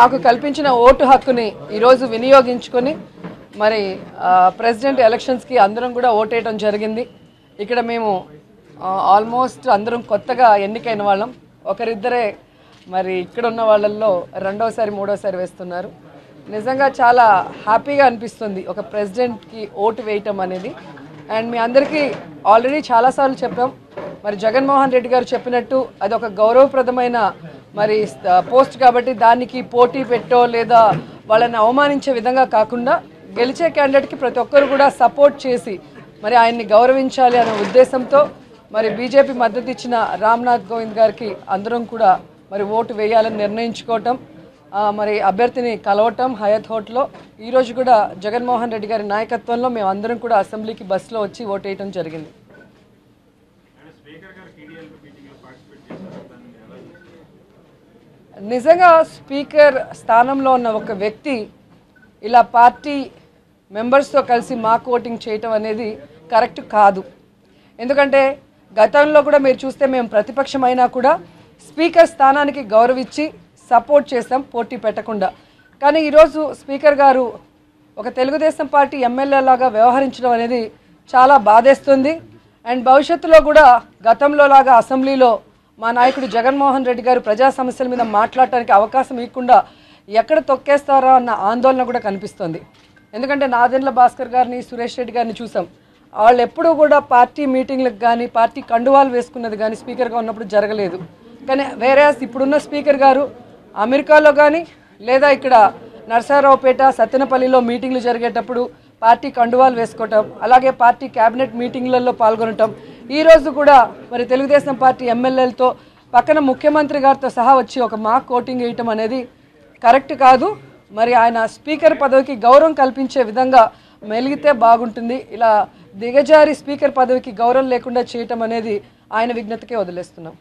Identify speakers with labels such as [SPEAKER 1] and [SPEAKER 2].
[SPEAKER 1] మాకు కల్పించిన ఓటు హక్కుని ఈరోజు వినియోగించుకొని మరి ప్రెసిడెంట్ ఎలక్షన్స్కి అందరం కూడా ఓటేయటం జరిగింది. ఇక్కడ మేము ఆల్మోస్ట్ అందరం కొత్తగా ఎన్నికైన వాళ్ళం. ఒకరిద్దరే మరి ఇక్కడ ఉన్న వాళ్ళల్లో రెండోసారి మూడోసారి వేస్తున్నారు. నిజంగా చాలా హ్యాపీగా అనిపిస్తుంది ఒక ప్రెసిడెంట్కి ఓటు వేయటం అనేది. అండ్ మీ అందరికీ ఆల్రెడీ చాలాసార్లు చెప్పాం. మరి జగన్మోహన్ రెడ్డి గారు చెప్పినట్టు అది ఒక గౌరవప్రదమైన మరి పోస్ట్ కాబట్టి దానికి పోటీ పెట్టో లేదా వాళ్ళని అవమానించే విధంగా కాకుండా గెలిచే క్యాండిడేట్కి ప్రతి ఒక్కరు కూడా సపోర్ట్ చేసి మరి ఆయన్ని గౌరవించాలి అనే ఉద్దేశంతో మరి బీజేపీ మద్దతు ఇచ్చిన రామ్నాథ్ కోవింద్ గారికి అందరం కూడా మరి ఓటు వేయాలని నిర్ణయించుకోవటం మరి అభ్యర్థిని కలవటం హయత్ హోట్లో. ఈరోజు కూడా జగన్మోహన్ రెడ్డి గారి నాయకత్వంలో మేము అందరం కూడా అసెంబ్లీకి బస్సులో వచ్చి ఓటు వేయటం జరిగింది. నిజంగా స్పీకర్ స్థానంలో ఉన్న ఒక వ్యక్తి ఇలా పార్టీ మెంబర్స్తో కలిసి మా ఓటింగ్ చేయటం అనేది కరెక్ట్ కాదు. ఎందుకంటే గతంలో కూడా మీరు చూస్తే మేము ప్రతిపక్షమైనా కూడా స్పీకర్ స్థానానికి గౌరవించి సపోర్ట్ చేస్తాం పోటీ పెట్టకుండా. కానీ ఈరోజు స్పీకర్ గారు ఒక తెలుగుదేశం పార్టీ ఎమ్మెల్యేలాగా వ్యవహరించడం అనేది చాలా బాధేస్తుంది. అండ్ భవిష్యత్తులో కూడా గతంలో లాగా అసెంబ్లీలో మా నాయకుడు జగన్మోహన్ రెడ్డి గారు ప్రజా సమస్యల మీద మాట్లాడటానికి అవకాశం ఇవ్వకుండా ఎక్కడ తొక్కేస్తారో అన్న ఆందోళన కూడా కనిపిస్తుంది. ఎందుకంటే నాదెండ్ల భాస్కర్ గారిని సురేష్ రెడ్డి గారిని చూసాం. వాళ్ళు ఎప్పుడూ కూడా పార్టీ మీటింగ్లకు కానీ పార్టీ కండువాలు వేసుకున్నది కానీ స్పీకర్గా ఉన్నప్పుడు జరగలేదు. కానీ వేరే ఇప్పుడున్న స్పీకర్ గారు అమెరికాలో కానీ లేదా ఇక్కడ నరసారావుపేట సత్తెనపల్లిలో మీటింగ్లు జరిగేటప్పుడు పార్టీ కండువాలు వేసుకోవటం అలాగే పార్టీ క్యాబినెట్ మీటింగ్లలో పాల్గొనటం ఈ రోజు కూడా మరి తెలుగుదేశం పార్టీ ఎమ్మెల్యేలతో పక్కన ముఖ్యమంత్రి గారితో సహా వచ్చి ఒక మాక్ కోటింగ్ వేయటం అనేది కరెక్ట్ కాదు. మరి ఆయన స్పీకర్ పదవికి గౌరవం కల్పించే విధంగా మెలిగితే బాగుంటుంది. ఇలా దిగజారి స్పీకర్ పదవికి గౌరవం లేకుండా చేయటం అనేది ఆయన విజ్ఞతకే వదిలేస్తున్నాం.